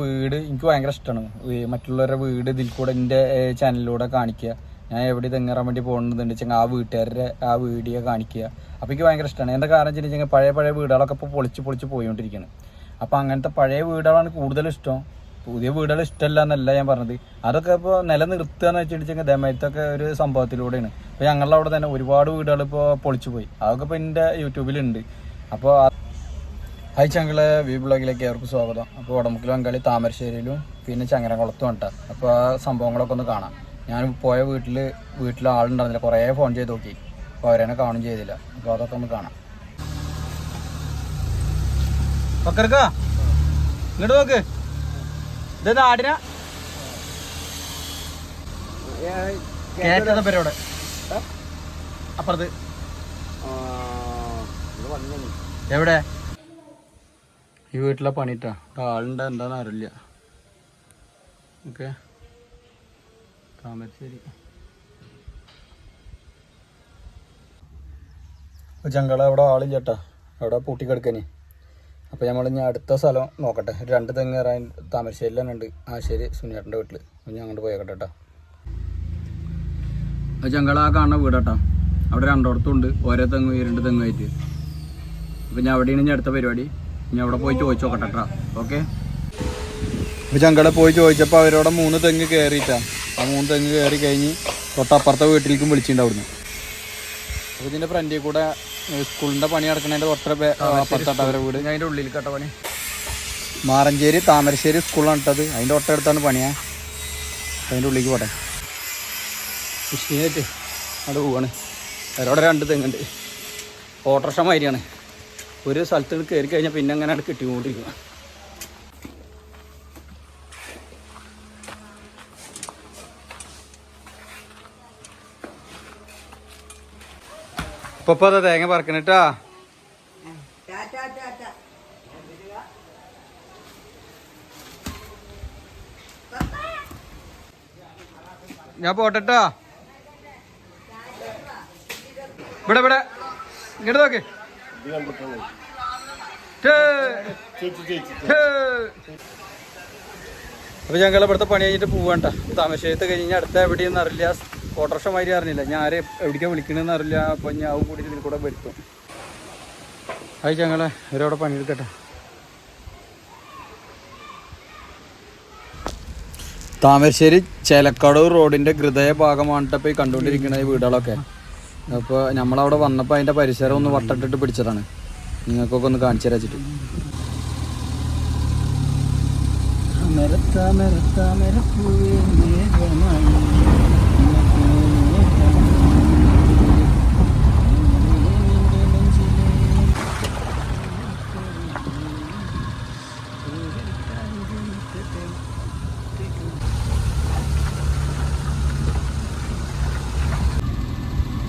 വീട് എനിക്ക് ഭയങ്കര ഇഷ്ടമാണ് മറ്റുള്ളവരുടെ വീട് ഇതിൽ കൂടെ എന്റെ ചാനലിലൂടെ കാണിക്കുക. ഞാൻ എവിടെ തെങ്ങേറാൻ വേണ്ടി പോകുന്നുണ്ട് വെച്ചാൽ ആ വീട്ടുകാരുടെ ആ വീഡിയോ കാണിക്കുക. അപ്പോൾ എനിക്ക് ഭയങ്കര ഇഷ്ടമാണ് എന്താ കാരണം വെച്ചിട്ടുണ്ടെങ്കിൽ പഴയ പഴയ വീടുകളൊക്കെ ഇപ്പോൾ പൊളിച്ച് പൊളിച്ച് പോയിക്കൊണ്ടിരിക്കുകയാണ് അപ്പോൾ അങ്ങനത്തെ പഴയ വീടുകളാണ് കൂടുതൽ ഇഷ്ടം. പുതിയ വീടുകൾ ഇഷ്ടമല്ല എന്നല്ല ഞാൻ പറഞ്ഞത്. അതൊക്കെ ഇപ്പോൾ നിലനിർത്തുക എന്ന് വെച്ചിട്ടുണ്ടെങ്കിൽ ദമയത്തൊക്കെ ഒരു സംഭവത്തിലൂടെയാണ്. ഇപ്പോൾ ഞങ്ങളുടെ അവിടെ തന്നെ ഒരുപാട് വീടുകൾ ഇപ്പോൾ പൊളിച്ചു പോയി. അതൊക്കെ ഇപ്പോൾ എന്റെ യൂട്യൂബിലുണ്ട്. അപ്പോൾ ഹായ് ചങ്ങളെ വി ബ്ലോഗിലേക്ക് അവർക്ക് സ്വാഗതം. അപ്പോൾ ഉടമുക്കിൽ അങ്കളി താമരശ്ശേരിയിലും പിന്നെ ചങ്ങരംകുളത്തും ഉണ്ട്. അപ്പോൾ ആ സംഭവങ്ങളൊക്കെ ഒന്ന് കാണാം. ഞാൻ പോയ വീട്ടിൽ വീട്ടിൽ ആളുണ്ടായിരുന്നില്ല. കുറേ ഫോൺ ചെയ്ത് നോക്കി. അപ്പോൾ അവരെന്നെ കാണും ചെയ്തില്ല. അപ്പോൾ അതൊക്കെ ഒന്ന് കാണാം. പക്കർക്കാ? ഇങ്ങോട്ട് നോക്ക്. ഇത് ആടിന കേട്ടത പേരോടെ അപ്പുറത്ത്. എവിടെ? ഈ വീട്ടിലെ പണിട്ടാ. ആളുണ്ട് എന്താന്ന് അറിയില്ല. ഓക്കെ. താമരശ്ശേരി ജങ്കള അവിടെ ആളില്ല ചേട്ടാ അവിടെ പൂട്ടിക്കെടുക്കനി. അപ്പോൾ നമ്മൾ ഇനി അടുത്ത സ്ഥലം നോക്കട്ടെ. രണ്ട് തെങ്ങ് കയറാൻ താമരശ്ശേരിയിൽ തന്നെ ഉണ്ട് ആശ്ശേരി സുനിയേട്ടന്റെ വീട്ടിൽ അപ്പോൾ ഞാൻ അങ്ങോട്ട് പോയേക്കട്ടെ കേട്ടോ അപ്പോൾ ജങ്കള ആ കാണുന്ന വീടാട്ടോ. അവിടെ രണ്ടിടത്തും ഉണ്ട്. ഓരോ തെങ്ങ് രണ്ട് തെങ്ങായിട്ട്. അപ്പോൾ ഞാൻ അവിടെയാണ് ഞാൻ അടുത്ത പരിപാടി. ഇനി അവിടെ പോയി ചോദിച്ചു നോക്കട്ടെ കേട്ടോ ഓക്കെ അപ്പോൾ ചങ്കട പോയി ചോദിച്ചപ്പോൾ അവരോടെ മൂന്ന് തെങ്ങ് കയറിയിട്ടാ ആ മൂന്ന് തെങ്ങ് കയറി കഴിഞ്ഞ് തൊട്ടപ്പുറത്തെ വീട്ടിലേക്കും വിളിച്ചിട്ടുണ്ടായിരുന്നു അപ്പൊ അപ്പോൾ ഇതിന്റെ ഫ്രണ്ടിൽ കൂടെ സ്കൂളിന്റെ പണി നടക്കുന്നതിന്റെ തൊട്ട അപ്പുറത്താട്ട് അവരുടെ വീട്. അതിന്റെ ഉള്ളിൽ കേട്ട പണി. മാറഞ്ചേരി താമരശ്ശേരി സ്കൂളാണ് ഇട്ടത് അതിന്റെ തൊട്ടടുത്താണ് പണിയാ. അതിന്റെ ഉള്ളിലേക്ക് പോട്ടെ. കൃഷിയായിട്ട് അവിടെ പോവാണ്. അവരവിടെ രണ്ട് തെങ്ങുണ്ട്. ഓട്ടോറിക്ഷ മാതിരിയാണ്. ഒരു സ്ഥലത്ത് കയറി കഴിഞ്ഞാൽ പിന്നെ അങ്ങനെ അവിടെ കിട്ടിക്കൊണ്ടിരിക്കുക ഇപ്പൊ അതാ തേങ്ങ പറക്കണിട്ടാ ഞാൻ പോട്ടെട്ടാ ഇവിടെ ഇവിടെ. ഇങ്ങോട്ട് നോക്ക്. അപ്പൊ ഞങ്ങൾ ഇവിടുത്തെ പണി കഴിഞ്ഞിട്ട് പോവാണ്ട. താമരശ്ശേരത്ത് കഴിഞ്ഞ് അടുത്ത എവിടെയെന്ന് അറിയില്ല. ഓട്ടോറിക്ഷ മാതിരി അറിഞ്ഞില്ല. ഞാൻ ആരെ എവിടേക്കാണ് വിളിക്കണമെന്ന് അറിയില്ല. അപ്പൊ ഞാൻ ആവും കൂടി ഇതിൽ കൂടെ വരുത്തും. അത് ഞങ്ങളെ ഇവരവിടെ പണിയെടുക്കട്ടെ. താമരശ്ശേരി ചേലക്കാടൂർ റോഡിന്റെ ഹൃദയ ഭാഗമാണ് ഇപ്പോൾ കണ്ടുകൊണ്ടിരിക്കുന്ന ഈ വീടുകളൊക്കെ. അപ്പോൾ നമ്മളവിടെ വന്നപ്പോൾ അതിന്റെ പരിസരം ഒന്ന് വട്ടട്ടിട്ട് പിടിച്ചതാണ്. നിങ്ങൾക്കൊക്കെ ഒന്ന് കാണിച്ചു തരാ വെച്ചിട്ട്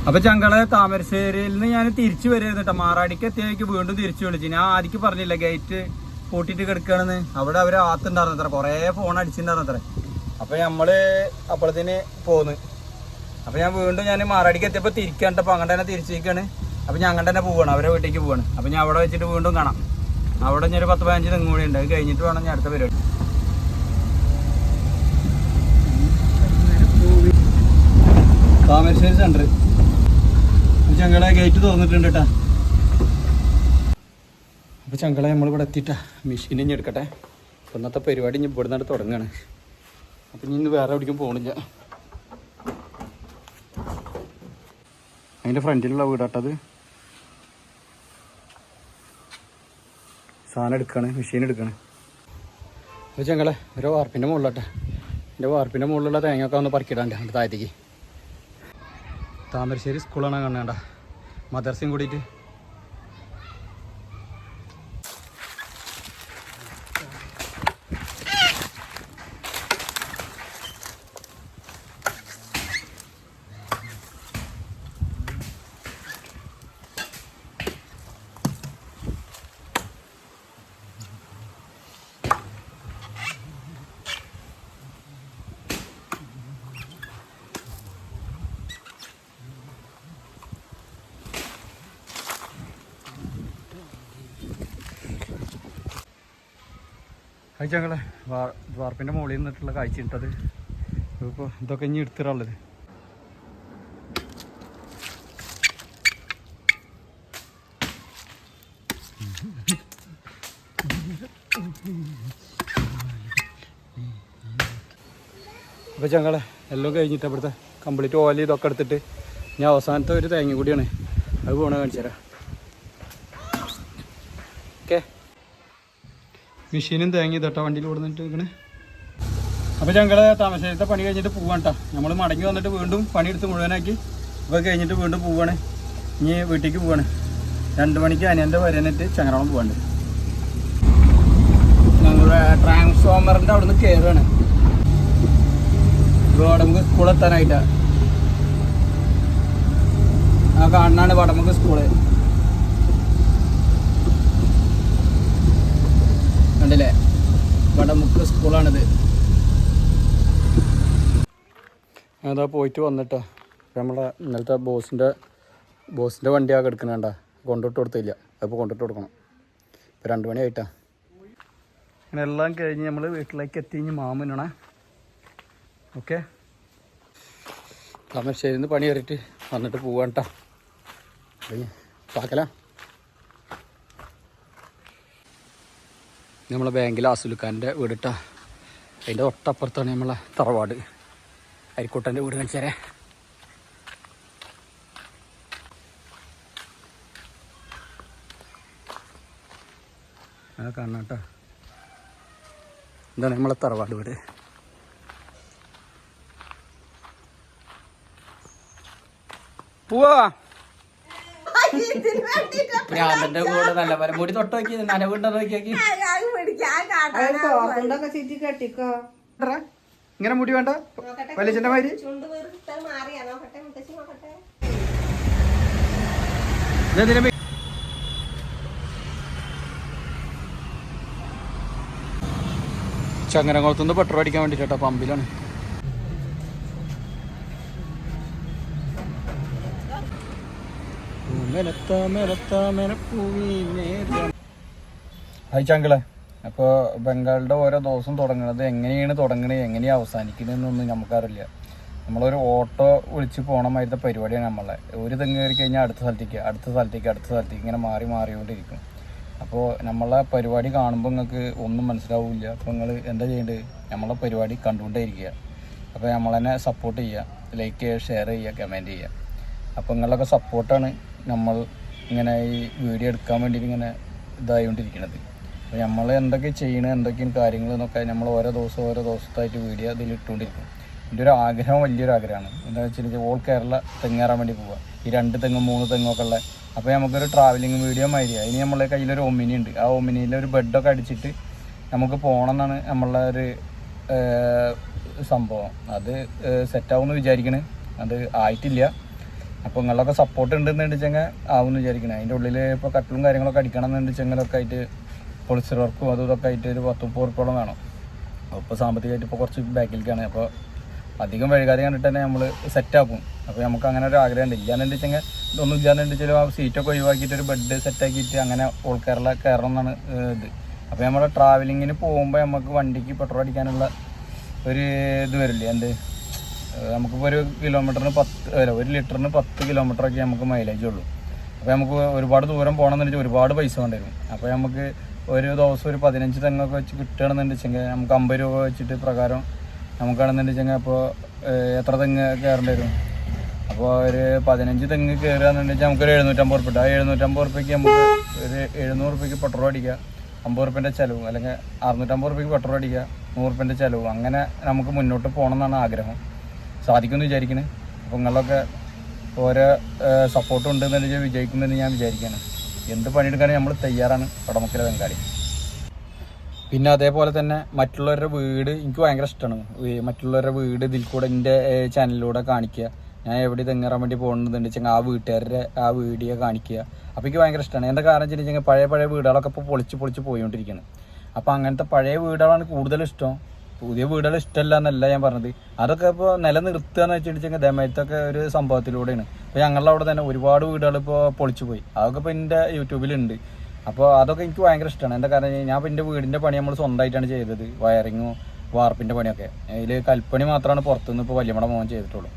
അപ്പൊ ചങ്കൾ താമരശ്ശേരിയിൽ നിന്ന് ഞാൻ തിരിച്ചു വരുന്നത് കേട്ടോ മാറാടിക്ക് എത്തിയേക്ക് വീണ്ടും തിരിച്ചു വിളിച്ചു. ഞാൻ ആദ്യം പറഞ്ഞില്ല ഗേറ്റ് പൂട്ടിട്ട് കിടക്കുകയാണെന്ന് അവിടെ അവരെ ആത്തുണ്ടായിരുന്നു അത്ര. കൊറേ ഫോൺ അടിച്ചിട്ടുണ്ടായിരുന്നു അത്ര. അപ്പൊ നമ്മൾ അപ്പോഴത്തേന് പോന്ന്. അപ്പൊ ഞാൻ വീണ്ടും ഞാൻ മാറാടിക്ക് എത്തിയപ്പോ തിരിക്കണ്ടപ്പോ അങ്ങോട്ട് തന്നെ തിരിച്ചിരിക്കാണ്. അപ്പൊ ഞാൻ അങ്ങനെ തന്നെ പോവാണ്. അവരെ വീട്ടിലേക്ക് പോവാണ്. അപ്പൊ ഞാൻ അവിടെ വെച്ചിട്ട് വീണ്ടും കാണാം. അവിടെ ഞാൻ ഒരു പത്ത് പതിനഞ്ച് തെങ്ങ് കൂടി ഉണ്ട്. അത് കഴിഞ്ഞിട്ട് വേണം ഞാൻ അടുത്ത പരിപാടി. താമരശ്ശേരി സെന്റർ ചങ്കളെ ഗേറ്റ് തുറന്നിട്ടുണ്ട് കേട്ടാ അപ്പൊ ചങ്കളെ നമ്മളിവിടെ എത്തിയിട്ടാ. മെഷീൻ ഇനി എടുക്കട്ടെ. ഇന്നത്തെ പരിപാടി ഇനി ഇവിടെ നിന്നിട്ട് തുടങ്ങാണ്. അപ്പൊ ഇനി ഇന്ന് വേറെ എവിടേക്കും പോകണില്ല അതിന്റെ ഫ്രണ്ടിലുള്ള വീടാട്ടത് സാധനം എടുക്കാണ് മെഷീൻ എടുക്കാണ്. അപ്പൊ ചങ്കളെ ഒരു വാർപ്പിന്റെ മുകളിലാട്ടെ എന്റെ വാർപ്പിന്റെ മുകളിലുള്ള തേങ്ങയൊക്കെ ഒന്ന് പറക്കിടാണ്ട് അതിന്റെ താഴത്തേക്ക്. താമരശ്ശേരി സ്കൂളാണ് കാണേണ്ട മദർസയും കൂടിയിട്ട് അത് ഞങ്ങളെ വാർപ്പിന്റെ മുകളിൽ നിന്നിട്ടുള്ള കാഴ്ച ഇട്ടത് ഇപ്പൊ ഇതൊക്കെ ഇനി എടുത്തിട്ടുള്ളത് അപ്പോൾ ഞങ്ങളെ എല്ലാം കഴിഞ്ഞിട്ട് അവിടുത്തെ കംപ്ലീറ്റ് ഓയിൽ ഇതൊക്കെ എടുത്തിട്ട് ഞാൻ അവസാനത്തെ ഒരു തേങ്ങ കൂടിയാണ്. അത് പോണ കാണിച്ചു തരാം ഓക്കെ മെഷീനും തേങ്ങി വണ്ടിയിൽ കൊടുത്തിട്ട് നിൽക്കണേ അപ്പോൾ ഞങ്ങൾ താമസത്തെ പണി കഴിഞ്ഞിട്ട് പോവാണ് കേട്ടോ നമ്മൾ മടങ്ങി വന്നിട്ട് വീണ്ടും പണിയെടുത്ത് മുഴുവനാക്കി ഇപ്പോൾ കഴിഞ്ഞിട്ട് വീണ്ടും പോവാണ്. ഇനി വീട്ടിലേക്ക് പോവാണ്. രണ്ട് മണിക്ക് അനിയന്റെ വരാനായിട്ട് ചങ്ങരവളം പോവാണ്ട്. ഞങ്ങൾ ട്രാൻസ്ഫോമറിന്റെ അവിടെ നിന്ന് കയറുകയാണ് വടമുക്ക് സ്കൂളെത്താനായിട്ടാ. ആ കാണാണ് വടമുക്ക് സ്കൂൾ. കണ്ടില്ലേ? വടമുക്ക് സ്കൂളാണിത്. അതാ പോയിട്ട് വന്നിട്ടാ. നമ്മളെ ഇന്നലത്തെ ബോസിന്റെ ബോസിന്റെ വണ്ടിയാകെ എടുക്കണേണ്ട കൊണ്ടിട്ട് കൊടുത്തില്ല. അപ്പോൾ കൊണ്ടിട്ട് കൊടുക്കണം. ഇപ്പോൾ രണ്ട് മണി ആയിട്ടാ. അങ്ങനെ എല്ലാം കഴിഞ്ഞ് നമ്മൾ വീട്ടിലേക്ക് എത്തി ഇനി മാമനാണേ ഓക്കെ? താമരശ്ശേരിന്ന് പണി കയറിയിട്ട് വന്നിട്ട് പോവാൻ കേട്ടോ പാക്കല. നമ്മളെ ബാങ്കിൽ ആസുലുക്കാന്റെ വീടിട്ടാ അതിന്റെ തൊട്ടപ്പുറത്താണ് നമ്മളെ തറവാട്. അരിക്കോട്ടന്റെ വീട് കാണിച്ചേരേ. ആ കാണാം കേട്ടോ ഇതാണ് നമ്മളെ തറവാട് വീട്. പോവാ. എന്റെ കൂടെ നല്ല പോലെ മുടി തൊട്ട് നോക്കി നനവുണ്ടോ നോക്കി ഇങ്ങനെ മുടി വേണ്ട. വലിയച്ഛന്റെ മാതിരി. ചുണ്ട് വീർത്ത് മാറിയാ. നോക്കട്ടെ മുത്തശ്ശി നോക്കട്ടെ. ഇതെന്തിനാ ചങ്ങരംകുളത്തുനിന്ന് പെട്രോൾ അടിക്കാൻ വേണ്ടി കേട്ടോ പമ്പിലാണ്. ഹായ് ചങ്കളെ. അപ്പോൾ ബംഗാളിന്റെ ഓരോ ദിവസം തുടങ്ങുന്നത് എങ്ങനെയാണ് തുടങ്ങുന്നത് എങ്ങനെയാണ് അവസാനിക്കുന്നതെന്നൊന്നും നമുക്കറിയില്ല. നമ്മളൊരു ഓട്ടോ വിളിച്ച് പോകണമായിരുന്ന പരിപാടിയാണ് നമ്മളെ. ഒരു തെങ്ങ് കയറി കഴിഞ്ഞാൽ അടുത്ത സ്ഥലത്തേക്ക് അടുത്ത സ്ഥലത്തേക്ക് അടുത്ത സ്ഥലത്തേക്ക് ഇങ്ങനെ മാറി മാറിക്കൊണ്ടിരിക്കും. അപ്പോൾ നമ്മളെ പരിപാടി കാണുമ്പോൾ നിങ്ങൾക്ക് ഒന്നും മനസ്സിലാവില്ല. അപ്പോൾ നിങ്ങൾ എന്താ ചെയ്യേണ്ടത് നമ്മളെ പരിപാടി കണ്ടുകൊണ്ടേ ഇരിക്കുക അപ്പോൾ നമ്മളെന്നെ സപ്പോർട്ട് ചെയ്യുക. ലൈക്ക് ചെയ്യുക ഷെയർ ചെയ്യുക കമന്റ് ചെയ്യുക. അപ്പോൾ നിങ്ങളൊക്കെ സപ്പോർട്ടാണ് നമ്മൾ ഇങ്ങനെ ഈ വീഡിയോ എടുക്കാൻ വേണ്ടിയിട്ട് ഇങ്ങനെ ഇതായിക്കൊണ്ടിരിക്കുന്നത് അപ്പോൾ നമ്മൾ എന്തൊക്കെ ചെയ്യണം എന്തൊക്കെയാണ് കാര്യങ്ങൾ എന്നൊക്കെ നമ്മൾ ഓരോ ദിവസം ഓരോ ദിവസത്തായിട്ട് വീഡിയോ അതിൽ ഇട്ടുകൊണ്ടിരിക്കും എന്റെ ഒരു ആഗ്രഹം വലിയൊരു ആഗ്രഹമാണ്. എന്താ വെച്ചിട്ടുണ്ടെങ്കിൽ ഓൾ കേരള തെങ്ങേറാൻ വേണ്ടി പോവുക ഈ രണ്ട് തെങ്ങും മൂന്ന് തെങ്ങൊക്കെ ഉള്ള. അപ്പോൾ നമുക്കൊരു ട്രാവലിംഗ് വീഡിയോ മാതിരി. ഇനി നമ്മളെ കയ്യിലൊരു ഒമിനി ഉണ്ട്. ആ ഒമിനിയിൽ ഒരു ബെഡൊക്കെ അടിച്ചിട്ട് നമുക്ക് പോകണം എന്നാണ് നമ്മളുടെ ഒരു സംഭവം. അത് സെറ്റാവുമെന്ന് വിചാരിക്കണേ. അത് ആയിട്ടില്ല. അപ്പോൾ നിങ്ങളൊക്കെ സപ്പോർട്ട് ഉണ്ടെന്ന് വെച്ചെങ്കിൽ ആവുമെന്ന് വിചാരിക്കണേ. അതിന്റെ ഉള്ളിൽ ഇപ്പോൾ കട്ടിലും കാര്യങ്ങളൊക്കെ അടിക്കണം എന്ന് വെച്ചെങ്കിലൊക്കെ ആയിട്ട് പൊളിച്ചർ വർക്കും അതും ഇതൊക്കെ ആയിട്ട് ഒരു പത്ത് മുപ്പത് ഉറുപ്പോളം വേണം. അപ്പോൾ സാമ്പത്തികമായിട്ട് ഇപ്പോൾ കുറച്ച് ബാക്കിലേക്കാണ് അപ്പോൾ അധികം വൈകാതെ കണ്ടിട്ട് തന്നെ നമ്മൾ സെറ്റാക്കും അപ്പോൾ നമുക്ക് അങ്ങനെ ഒരു ആഗ്രഹം ഉണ്ട്. ഇല്ലാന്ന് വെച്ചെങ്കിൽ ഇതൊന്നും ഇല്ലാന്ന് വെച്ചാൽ ആ സീറ്റൊക്കെ ഒഴിവാക്കിയിട്ട് ഒരു ബെഡ് സെറ്റാക്കിയിട്ട് അങ്ങനെ ഓൾ കേരള കയറണം എന്നാണ് ഇത്. അപ്പോൾ നമ്മൾ ട്രാവലിങ്ങിന് പോകുമ്പോൾ നമുക്ക് വണ്ടിക്ക് പെട്രോൾ അടിക്കാനുള്ള ഒരു ഇത് വരില്ലേ? എന്ത്? നമുക്കിപ്പോൾ ഒരു കിലോമീറ്ററിന് പത്ത് അല്ല ഒരു ലിറ്ററിന് പത്ത് കിലോമീറ്ററൊക്കെ നമുക്ക് മൈലേജ് ഉള്ളൂ. അപ്പോൾ നമുക്ക് ഒരുപാട് ദൂരം പോകണമെന്നുണ്ടെങ്കിൽ ഒരുപാട് പൈസ കൊണ്ടുവരും അപ്പോൾ നമുക്ക് ഒരു ദിവസം ഒരു പതിനഞ്ച് തെങ്ങൊക്കെ വെച്ച് കിട്ടുകയാണെന്ന് വെച്ചെങ്കിൽ നമുക്ക് അമ്പത് രൂപ വെച്ചിട്ട് പ്രകാരം നമുക്കാണെന്ന് വെച്ചെങ്കിൽ അപ്പോൾ എത്ര തെങ്ങ് കയറേണ്ടി വരും? അപ്പോൾ ഒരു പതിനഞ്ച് തെങ്ങ് കയറുകയെന്നുണ്ടെങ്കിൽ നമുക്കൊരു എഴുന്നൂറ്റമ്പത് റുപ്യ ആ എഴുന്നൂറ്റമ്പത് റുപ്യക്ക് നമുക്ക് ഒരു എഴുന്നൂറ് റുപ്യക്ക് പെട്രോൾ അടിക്കുക. അമ്പത് റുപ്യന്റെ ചിലവും അല്ലെങ്കിൽ അറുന്നൂറ്റമ്പത് റുപ്യക്ക് പെട്രോൾ അടിക്കുക. നൂറ് റുപ്യന്റെ ചിലവും. അങ്ങനെ നമുക്ക് മുന്നോട്ട് പോകണം എന്നാണ് ആഗ്രഹം. സാധിക്കുമെന്ന് വിചാരിക്കുന്നത് അപ്പോൾ നിങ്ങളൊക്കെ ഓരോ സപ്പോർട്ട് ഉണ്ടെന്ന് വിജയിക്കുമെന്ന് ഞാൻ വിചാരിക്കുകയാണ് എന്ത് പണിയെടുക്കാനും നമ്മൾ തയ്യാറാണ് പടമക്കര ബംഗാളി. പിന്നെ അതേപോലെ തന്നെ മറ്റുള്ളവരുടെ വീട് എനിക്ക് ഭയങ്കര ഇഷ്ടമാണ് മറ്റുള്ളവരുടെ വീട് ഇതിൽ കൂടെ എന്റെ ചാനലിലൂടെ കാണിക്കുക. ഞാൻ എവിടെ തെങ്ങേറാൻ വേണ്ടി പോകുന്നുണ്ട് വെച്ചാൽ ആ വീട്ടുകാരുടെ ആ വീഡിയോ കാണിക്കുക. അപ്പോൾ എനിക്ക് ഭയങ്കര ഇഷ്ടമാണ് എന്റെ കാരണം വെച്ചിട്ടുണ്ടെങ്കിൽ പഴയ പഴയ വീടുകളൊക്കെ ഇപ്പോൾ പൊളിച്ച് പൊളിച്ച് പോയിക്കൊണ്ടിരിക്കുകയാണ് അപ്പോൾ അങ്ങനത്തെ പഴയ വീടുകളാണ് കൂടുതൽ ഇഷ്ടം. പുതിയ വീടുകൾ ഇഷ്ടമല്ല എന്നല്ല ഞാൻ പറഞ്ഞത്. അതൊക്കെ ഇപ്പോൾ നിലനിർത്തുക എന്ന് വെച്ചിട്ടുണ്ടെങ്കിൽ ദമയത്തൊക്കെ ഒരു സംഭവത്തിലൂടെയാണ്. ഇപ്പോൾ ഞങ്ങളുടെ അവിടെ തന്നെ ഒരുപാട് വീടുകൾ ഇപ്പോൾ പൊളിച്ചു പോയി. അതൊക്കെ ഇപ്പോൾ എന്റെ യൂട്യൂബിലുണ്ട് അപ്പോൾ അതൊക്കെ എനിക്ക് ഭയങ്കര ഇഷ്ടമാണ്. എന്താ കാരണം ഞാൻ ഇപ്പോൾ എന്റെ വീടിന്റെ പണി നമ്മൾ സ്വന്തമായിട്ടാണ് ചെയ്തത്. വയറിങ്ങും വാർപ്പിന്റെ പണിയൊക്കെ. അതിൽ കൽപ്പണി മാത്രമാണ് പുറത്തുനിന്ന് ഇപ്പോൾ വലിയമ്മടെ മോൻ ചെയ്തിട്ടുള്ളൂ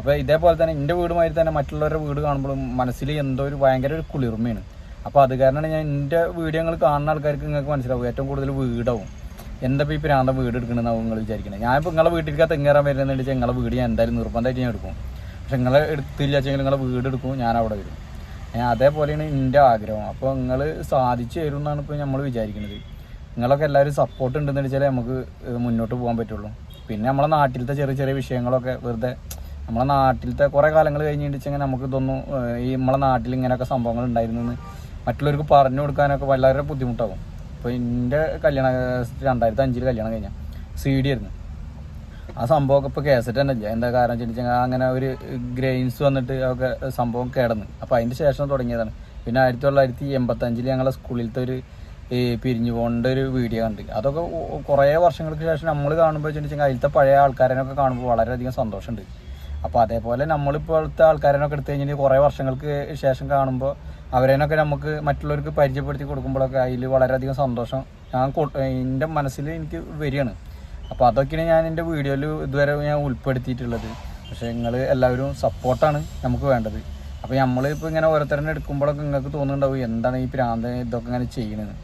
അപ്പോൾ ഇതേപോലെ തന്നെ എന്റെ വീടുമായി തന്നെ മറ്റുള്ളവരുടെ വീട് കാണുമ്പോഴും മനസ്സിൽ എന്തോ ഒരു ഭയങ്കര ഒരു കുളിർമയാണ്. അപ്പോൾ അത് കാരണമാണ് ഞാൻ എന്റെ വീഡിയോകൾ കാണുന്ന ആൾക്കാർക്ക് നിങ്ങൾക്ക് മനസ്സിലാവും. ഏറ്റവും കൂടുതൽ വീടാവും. എന്താ ഈ പ്രാന്ത വീട് എടുക്കണമെന്നാവും നിങ്ങൾ വിചാരിക്കുന്നത് ഞാനിപ്പോൾ നിങ്ങളെ വീട്ടിലേക്ക് തെങ്ങേറാൻ വരുന്നതെന്ന് വെച്ചാൽ നിങ്ങളെ വീട് ഞാൻ എന്തായാലും നിർബന്ധമായിട്ട് ഞാൻ എടുക്കും. പക്ഷെ നിങ്ങളെ എടുത്തില്ല വെച്ചെങ്കിൽ നിങ്ങളെ വീട് എടുക്കും ഞാൻ അവിടെ വരും. ഞാൻ അതേപോലെയാണ് എന്റെ ആഗ്രഹം. അപ്പോൾ നിങ്ങൾ സാധിച്ചു തരും എന്നാണ് ഇപ്പോൾ നമ്മൾ വിചാരിക്കുന്നത് നിങ്ങളൊക്കെ എല്ലാവരും സപ്പോർട്ട് ഉണ്ടെന്ന് വെച്ചാൽ നമുക്ക് മുന്നോട്ട് പോകാൻ പറ്റുള്ളൂ. പിന്നെ നമ്മളെ നാട്ടിലത്തെ ചെറിയ ചെറിയ വിഷയങ്ങളൊക്കെ വെറുതെ നമ്മളെ നാട്ടിലത്തെ കുറേ കാലങ്ങൾ കഴിഞ്ഞിട്ട് വെച്ചാൽ നമുക്ക് ഇതൊന്നും ഈ നമ്മളെ നാട്ടിൽ ഇങ്ങനെയൊക്കെ സംഭവങ്ങൾ ഉണ്ടായിരുന്നു എന്ന് മറ്റുള്ളവർക്ക് പറഞ്ഞു കൊടുക്കാനൊക്കെ വളരെ ബുദ്ധിമുട്ടാകും ഇപ്പോൾ എന്റെ കല്യാണം രണ്ടായിരത്തി അഞ്ചിൽ കല്യാണം കഴിഞ്ഞ. സി ഡി ആയിരുന്നു. ആ സംഭവമൊക്കെ ഇപ്പോൾ കേസറ്റ് തന്നെ ഇല്ല? എന്താ കാരണം വെച്ചിട്ടുണ്ടെങ്കിൽ അങ്ങനെ ഒരു ഗ്രെയിൻസ് വന്നിട്ട് ഒക്കെ സംഭവം കിടന്ന്. അപ്പോൾ അതിന്റെ ശേഷം തുടങ്ങിയതാണ്. പിന്നെ ആയിരത്തി തൊള്ളായിരത്തി എൺപത്തഞ്ചിൽ ഞങ്ങളെ സ്കൂളിലത്തെ ഒരു പിരിഞ്ഞു പോകേണ്ട ഒരു വീഡിയോ കണ്ട്. അതൊക്കെ കുറേ വർഷങ്ങൾക്ക് ശേഷം നമ്മൾ കാണുമ്പോൾ വെച്ചിട്ടുണ്ടെങ്കിൽ അതിലത്തെ പഴയ ആൾക്കാരനൊക്കെ കാണുമ്പോൾ വളരെയധികം സന്തോഷമുണ്ട്. അപ്പോൾ അതേപോലെ നമ്മളിപ്പോഴത്തെ ആൾക്കാരനൊക്കെ എടുത്തു കഴിഞ്ഞാൽ കുറേ വർഷങ്ങൾക്ക് ശേഷം കാണുമ്പോൾ അവരേനൊക്കെ നമുക്ക് മറ്റുള്ളവർക്ക് പരിചയപ്പെടുത്തി കൊടുക്കുമ്പോഴൊക്കെ അതിൽ വളരെയധികം സന്തോഷം. ഞാൻ എന്റെ മനസ്സിൽ എനിക്ക് വരികയാണ്. അപ്പോൾ അതൊക്കെയാണ് ഞാൻ എന്റെ വീഡിയോയിൽ ഇതുവരെ ഞാൻ ഉൾപ്പെടുത്തിയിട്ടുള്ളത്. പക്ഷേ നിങ്ങൾ എല്ലാവരും സപ്പോർട്ടാണ് നമുക്ക് വേണ്ടത്. അപ്പോൾ നമ്മളിപ്പോൾ ഇങ്ങനെ ഓരോരുത്തരെ എടുക്കുമ്പോഴൊക്കെ നിങ്ങൾക്ക് തോന്നുന്നുണ്ടാവും എന്താണ് ഈ പ്രാന്ത ഇതൊക്കെ ഇങ്ങനെ ചെയ്യണത്?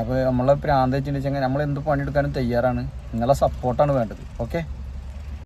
അപ്പോൾ നമ്മളെ പ്രാന്ത വെച്ചിട്ടുണ്ടെങ്കിൽ നമ്മൾ എന്ത് പണിയെടുക്കാനും തയ്യാറാണ്. നിങ്ങളെ സപ്പോർട്ടാണ് വേണ്ടത്. ഓക്കെ